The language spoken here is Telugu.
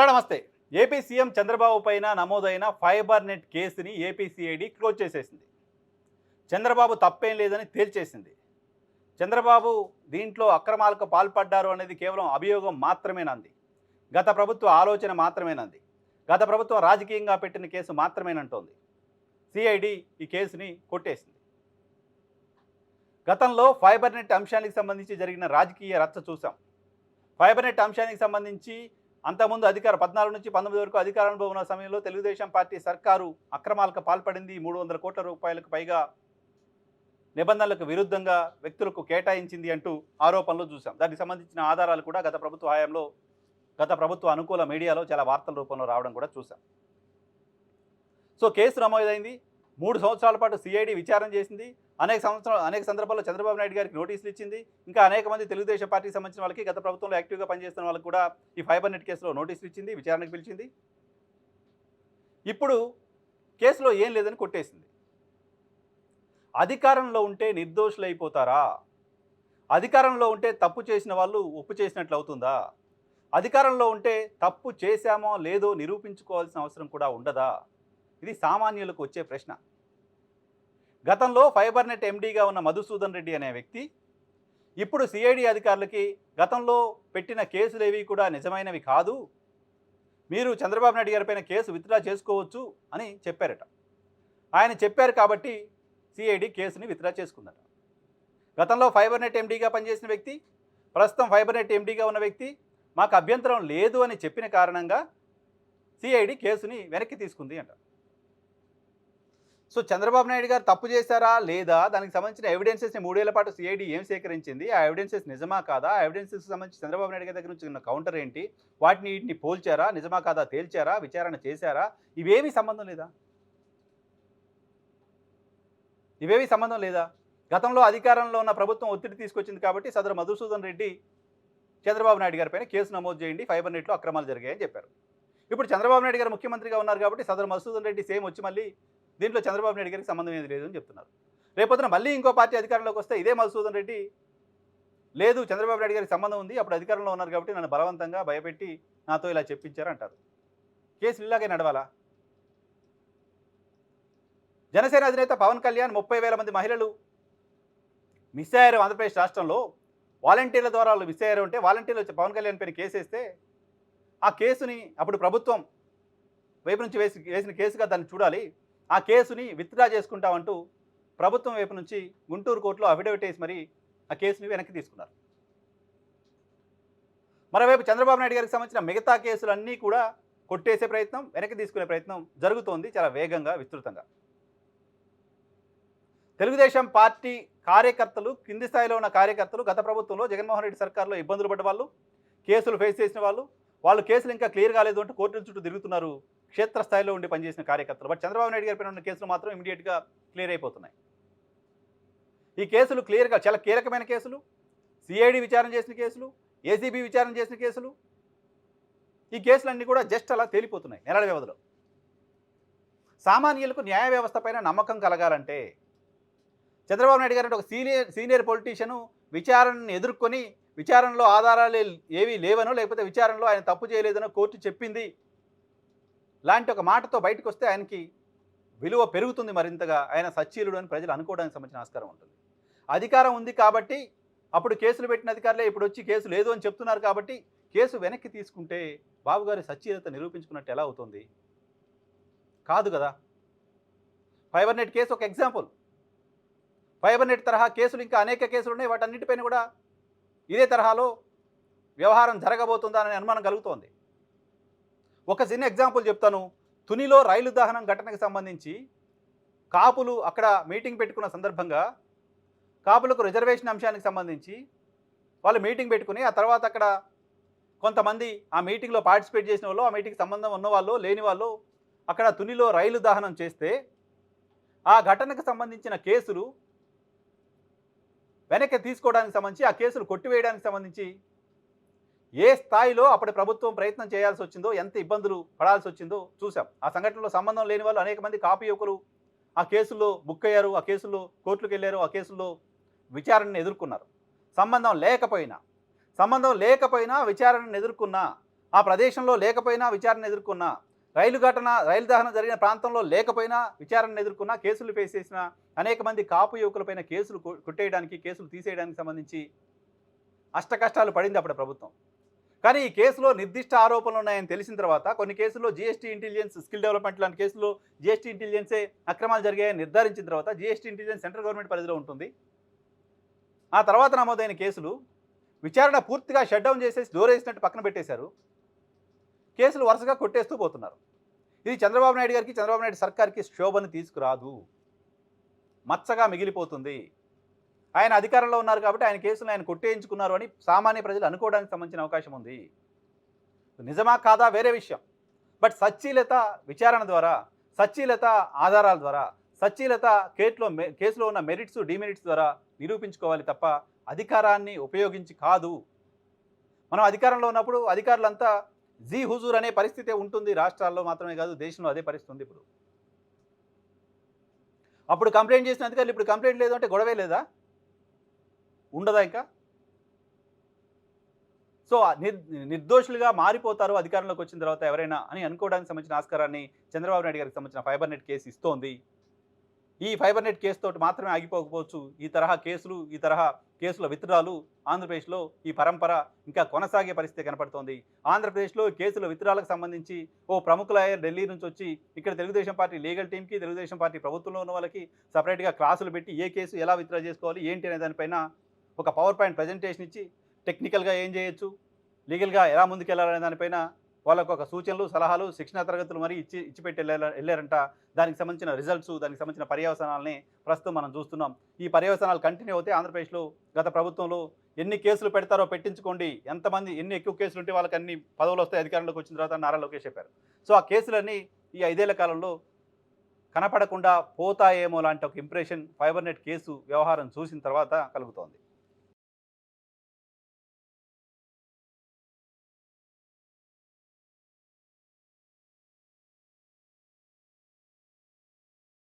హలో నమస్తే. ఏపీ సీఎం చంద్రబాబు పైన నమోదైన ఫైబర్ నెట్ కేసుని ఏపీసీఐడి క్లోజ్ చేసేసింది. చంద్రబాబు తప్పేం లేదని తేల్చేసింది. చంద్రబాబు దీంట్లో అక్రమాలకు పాల్పడ్డారు అనేది కేవలం అభియోగం మాత్రమేనంది. గత ప్రభుత్వ ఆలోచన మాత్రమేనంది. గత ప్రభుత్వం రాజకీయంగా పెట్టిన కేసు మాత్రమేనంటోంది. సిఐడి ఈ కేసుని కొట్టేసింది. గతంలో ఫైబర్ నెట్ అంశానికి సంబంధించి జరిగిన రాజకీయ రచ్చ చూసాం ఫైబర్ నెట్ అంశానికి సంబంధించి అంతకుముందు అధికార పద్నాలుగు నుంచి పంతొమ్మిది వరకు అధికారంలో ఉన్న సమయంలో తెలుగుదేశం పార్టీ సర్కారు అక్రమాలకు పాల్పడింది. మూడు వందల కోట్ల రూపాయలకు పైగా నిబంధనలకు విరుద్ధంగా వ్యక్తులకు కేటాయించింది అంటూ ఆరోపణలు చూసాం దానికి సంబంధించిన ఆధారాలు కూడా గత ప్రభుత్వ హయాంలో గత ప్రభుత్వ అనుకూల మీడియాలో చాలా వార్తల రూపంలో రావడం కూడా చూసాం సో కేసు నమోదైంది. మూడు సంవత్సరాల పాటు సిఐడి విచారణ చేసింది. అనేక సంవత్సరాలు అనేక సందర్భాల్లో చంద్రబాబు నాయుడు గారికి నోటీసులు ఇచ్చింది. ఇంకా అనేక మంది తెలుగుదేశం పార్టీకి సంబంధించిన వాళ్ళకి గత ప్రభుత్వంలో యాక్టివ్గా పనిచేస్తున్న వాళ్ళకి కూడా ఈ ఫైబర్ నెట్ కేసులో నోటీసులు ఇచ్చింది విచారణకు పిలిచింది. ఇప్పుడు కేసులో ఏం లేదని కొట్టేసింది. అధికారంలో ఉంటే నిర్దోషులు అయిపోతారా? అధికారంలో ఉంటే తప్పు చేసిన వాళ్ళు ఒప్పు చేసినట్లు అవుతుందా? అధికారంలో ఉంటే తప్పు చేశామో లేదో నిరూపించుకోవాల్సిన అవసరం కూడా ఉండదా? ఇది సామాన్యులకు వచ్చే ప్రశ్న. గతంలో ఫైబర్ నెట్ ఎండీగా ఉన్న మధుసూదన్ రెడ్డి అనే వ్యక్తి ఇప్పుడు సిఐడి అధికారులకి గతంలో పెట్టిన కేసులు ఏవి కూడా నిజమైనవి కాదు. మీరు చంద్రబాబు నాయుడు గారిపైన కేసు విత్డ్రా చేసుకోవచ్చు అని చెప్పారట. ఆయన చెప్పారు కాబట్టి సిఐడి కేసుని విత్డ్రా చేసుకుందట. గతంలో ఫైబర్ నెట్ ఎండీగా పనిచేసిన వ్యక్తి ప్రస్తుతం ఫైబర్ నెట్ ఎండీగా ఉన్న వ్యక్తి మాకు అభ్యంతరం లేదు అని చెప్పిన కారణంగా సిఐడి కేసుని వెనక్కి తీసుకుంది అంట. సో చంద్రబాబు నాయుడు గారు తప్పు చేశారా లేదా? దానికి సంబంధించిన ఎవిడెన్సెస్ని మూడేళ్ళ పాటు సిఐడి ఏం సేకరించింది? ఆ ఎవిడెన్సెస్ నిజమా కాదా? ఆ ఎవిడెన్సెస్ సంబంధించి చంద్రబాబు నాయుడు గారి దగ్గర నుంచి ఉన్న కౌంటర్ ఏంటి? వాటిని వీటిని పోల్చారా? నిజమా కాదా? తేల్చారా? విచారణ చేశారా? ఇవేమీ సంబంధం లేదా? ఇవేమీ సంబంధం లేదా? గతంలో అధికారంలో ఉన్న ప్రభుత్వం ఒత్తిడి తీసుకొచ్చింది కాబట్టి సదరు మధుసూదన్ రెడ్డి చంద్రబాబు నాయుడు గారిపైన కేసు నమోదు చేయండి. ఫైబర్ నెట్లో అక్రమాలు జరిగాయని చెప్పారు. ఇప్పుడు చంద్రబాబు నాయుడు గారు ముఖ్యమంత్రిగా ఉన్నారు కాబట్టి సదరు మధుసూదన్ రెడ్డి సేమ్ వచ్చి మళ్ళీ దీంట్లో చంద్రబాబు నాయుడు గారికి సంబంధం ఏది లేదు అని చెప్తున్నారు. రేపొద్దున మళ్ళీ ఇంకో పార్టీ అధికారంలోకి వస్తే ఇదే మధుసూదన్ రెడ్డి? లేదు చంద్రబాబు నాయుడు గారికి సంబంధం ఉంది అప్పుడు అధికారంలో ఉన్నారు కాబట్టి నన్ను బలవంతంగా భయపెట్టి నాతో ఇలా చెప్పించారు అంటారు. కేసులు ఇలాగే నడవాలా? జనసేన అధినేత పవన్ కళ్యాణ్ ముప్పై వేల మంది మహిళలు మిస్ అయ్యారు ఆంధ్రప్రదేశ్ రాష్ట్రంలో. వాలంటీర్ల ద్వారా వాళ్ళు మిస్ అయ్యారు అంటే వాలంటీర్లు పవన్ కళ్యాణ్ పైన కేసేస్తే ఆ కేసుని అప్పుడు ప్రభుత్వం వైపు నుంచి వేసి వేసిన కేసుగా దాన్ని చూడాలి. ఆ కేసుని విత్డ్రా చేసుకుంటామంటూ ప్రభుత్వం వైపు నుంచి గుంటూరు కోర్టులో అఫిడవిట్ వేసి మరి ఆ కేసుని వెనక్కి తీసుకున్నారు. మరోవైపు చంద్రబాబు నాయుడు గారికి సంబంధించిన మిగతా కేసులన్నీ కూడా కొట్టేసే ప్రయత్నం వెనక్కి తీసుకునే ప్రయత్నం జరుగుతోంది చాలా వేగంగా విస్తృతంగా. తెలుగుదేశం పార్టీ కార్యకర్తలు కింది స్థాయిలో ఉన్న కార్యకర్తలు గత ప్రభుత్వంలో జగన్మోహన్ రెడ్డి సర్కార్లో ఇబ్బందులు పడ్డ వాళ్ళు కేసులు ఫేస్ చేసిన వాళ్ళు వాళ్ళు కేసులు ఇంకా క్లియర్ కాలేదు అంటూ కోర్టుల చుట్టూ తిరుగుతున్నారు క్షేత్రస్థాయిలో ఉండి పనిచేసిన కార్యకర్తలు. బట్ చంద్రబాబు నాయుడు గారి పైన ఉన్న కేసులు మాత్రం ఇమీడియట్గా క్లియర్ అయిపోతున్నాయి. ఈ కేసులు క్లియర్గా చాలా కీలకమైన కేసులు సిఐడి విచారణ చేసిన కేసులు ఏసీబీ విచారణ చేసిన కేసులు ఈ కేసులన్నీ కూడా జస్ట్ అలా తేలిపోతున్నాయి నెలల వ్యవధిలో. సామాన్యులకు న్యాయ వ్యవస్థ పైన నమ్మకం కలగాలంటే చంద్రబాబు నాయుడు గారు అంటే ఒక సీనియర్ సీనియర్ పొలిటీషియను విచారణను ఎదుర్కొని విచారణలో ఆధారాలు ఏవీ లేవనో లేకపోతే విచారణలో ఆయన తప్పు చేయలేదనో కోర్టు చెప్పింది లాంటి ఒక మాటతో బయటకు వస్తే ఆయనకి విలువ పెరుగుతుంది మరింతగా. ఆయన సచ్చీలుడు అని ప్రజలు అనుకోవడానికి సంబంధించిన ఆస్కారం ఉంటుంది. అధికారం ఉంది కాబట్టి అప్పుడు కేసులు పెట్టిన అధికారులే ఇప్పుడు వచ్చి కేసు లేదు అని చెప్తున్నారు కాబట్టి కేసు వెనక్కి తీసుకుంటే బాబుగారి సచ్చీలత నిరూపించుకున్నట్టు ఎలా అవుతుంది? కాదు కదా. ఫైబర్ నెట్ కేసు ఒక ఎగ్జాంపుల్. ఫైబర్ నెట్ తరహా కేసులు ఇంకా అనేక కేసులు ఉన్నాయి. వాటన్నిటిపైన కూడా ఇదే తరహాలో వ్యవహారం జరగబోతుందా అనే అనుమానం కలుగుతోంది. ఒక చిన్న ఎగ్జాంపుల్ చెప్తాను. తునిలో రైలు దహనం ఘటనకు సంబంధించి కాపులు అక్కడ మీటింగ్ పెట్టుకున్న సందర్భంగా కాపులకు రిజర్వేషన్ అంశానికి సంబంధించి వాళ్ళు మీటింగ్ పెట్టుకుని ఆ తర్వాత అక్కడ కొంతమంది ఆ మీటింగ్లో పార్టిసిపేట్ చేసిన వాళ్ళు ఆ మీటింగ్ సంబంధం ఉన్నవాళ్ళు లేని వాళ్ళు అక్కడ తునిలో రైలు దహనం చేస్తే ఆ ఘటనకు సంబంధించిన కేసులు వెనక్కి తీసుకోవడానికి సంబంధించి ఆ కేసులు కొట్టివేయడానికి సంబంధించి ఏ స్థాయిలో అప్పటి ప్రభుత్వం ప్రయత్నం చేయాల్సి వచ్చిందో ఎంత ఇబ్బందులు పడాల్సి వచ్చిందో చూసాం ఆ సంఘటనలో సంబంధం లేని వాళ్ళు అనేక మంది కాపీ యువకులు ఆ కేసుల్లో బుక్ అయ్యారు ఆ కేసుల్లో కోర్టులకు వెళ్ళారు ఆ కేసుల్లో విచారణను ఎదుర్కొన్నారు. సంబంధం లేకపోయినా సంబంధం లేకపోయినా విచారణను ఎదుర్కొన్నా ఆ ప్రదేశంలో లేకపోయినా విచారణ ఎదుర్కొన్న రైలు ఘటన రైలు దహన జరిగిన ప్రాంతంలో లేకపోయినా విచారణ ఎదుర్కొన్న కేసులు ఫేస్ చేసిన అనేక మంది కాపు యువకులపైన కేసులు కొట్టేయడానికి కేసులు తీసేయడానికి సంబంధించి అష్ట కష్టాలు పడింది అప్పుడు ప్రభుత్వం. కానీ ఈ కేసులో నిర్దిష్ట ఆరోపణలు ఉన్నాయని తెలిసిన తర్వాత కొన్ని కేసుల్లో జీఎస్టీ ఇంటెలిజెన్స్ స్కిల్ డెవలప్మెంట్ లాంటి కేసుల్లో జీఎస్టీ ఇంటెలిజెన్సే అక్రమాలు జరిగాయని నిర్ధారించిన తర్వాత జీఎస్టీ ఇంటెలిజెన్స్ సెంట్రల్ గవర్నమెంట్ పరిధిలో ఉంటుంది. ఆ తర్వాత నమోదైన కేసులు విచారణ పూర్తిగా షట్ డౌన్ చేసేసి డోర్ పక్కన పెట్టేశారు. కేసులు వరుసగా కొట్టేస్తూ పోతున్నారు. ఇది చంద్రబాబు నాయుడు గారికి చంద్రబాబు నాయుడు సర్కార్కి శోభను తీసుకురాదు. మచ్చగా మిగిలిపోతుంది. ఆయన అధికారంలో ఉన్నారు కాబట్టి ఆయన కేసులు ఆయన కొట్టేయించుకున్నారు అని సామాన్య ప్రజలు అనుకోవడానికి సంబంధించిన అవకాశం ఉంది. నిజమా కాదా వేరే విషయం. బట్ సచ్చీలత విచారణ ద్వారా సచ్చీలత ఆధారాల ద్వారా సచ్చీలత కేసులో కేసులో ఉన్న మెరిట్స్ డిమెరిట్స్ ద్వారా నిరూపించుకోవాలి తప్ప అధికారాన్ని ఉపయోగించి కాదు. మనం అధికారంలో ఉన్నప్పుడు అధికారులంతా జీ హుజూర్ అనే పరిస్థితే ఉంటుంది. రాష్ట్రాల్లో మాత్రమే కాదు దేశంలో అదే పరిస్థితి ఉంది ఇప్పుడు. అప్పుడు కంప్లైంట్ చేసిన అధికారులు ఇప్పుడు కంప్లైంట్ లేదు అంటే గొడవే లేదా? ఉండదా ఇంకా? సో నిర్ నిర్దోషులుగా మారిపోతారు అధికారంలోకి వచ్చిన తర్వాత ఎవరైనా అని అనుకోవడానికి సంబంధించిన ఆస్కారాన్ని చంద్రబాబు నాయుడు గారికి సంబంధించిన ఫైబర్ నెట్ కేసు ఇస్తోంది. ఈ ఫైబర్ నెట్ కేసుతో మాత్రమే ఆగిపోకపోవచ్చు. ఈ తరహా కేసులు ఈ తరహా కేసుల విత్డ్రాలు ఆంధ్రప్రదేశ్లో ఈ పరంపర ఇంకా కొనసాగే పరిస్థితి కనపడుతోంది. ఆంధ్రప్రదేశ్లో కేసుల విత్డ్రాలకు సంబంధించి ఓ ప్రముఖ లాయర్ ఢిల్లీ నుంచి వచ్చి ఇక్కడ తెలుగుదేశం పార్టీ లీగల్ టీంకి తెలుగుదేశం పార్టీ ప్రభుత్వంలో ఉన్న వాళ్ళకి సపరేట్గా క్లాసులు పెట్టి ఏ కేసు ఎలా విత్డ్రా చేసుకోవాలి ఏంటి అనే దానిపైన ఒక పవర్ పాయింట్ ప్రజెంటేషన్ ఇచ్చి టెక్నికల్గా ఏం చేయొచ్చు? లీగల్గా ఎలా ముందుకెళ్ళాలనే దానిపైన వాళ్ళకు ఒక సూచనలు సలహాలు శిక్షణా తరగతులు మరి ఇచ్చి ఇచ్చిపెట్టి వెళ్ళారంట. దానికి సంబంధించిన రిజల్ట్స్ దానికి సంబంధించిన పర్యవసనాలని ప్రస్తుతం మనం చూస్తున్నాం. ఈ పర్యవసనాలు కంటిన్యూ అవుతే ఆంధ్రప్రదేశ్లో గత ప్రభుత్వంలో ఎన్ని కేసులు పెడతారో పెట్టించుకోండి. ఎంతమంది ఎన్ని ఎక్కువ కేసులు ఉంటే వాళ్ళకి అన్ని పదవులు వస్తాయి అధికారంలోకి వచ్చిన తర్వాత నారా లోకేష్ చెప్పారు. సో ఆ కేసులన్నీ ఈ ఐదేళ్ళ కాలంలో కనపడకుండా పోతాయేమో లాంటి ఒక ఇంప్రెషన్ ఫైబర్ నెట్ కేసు వ్యవహారం చూసిన తర్వాత కలుగుతోంది.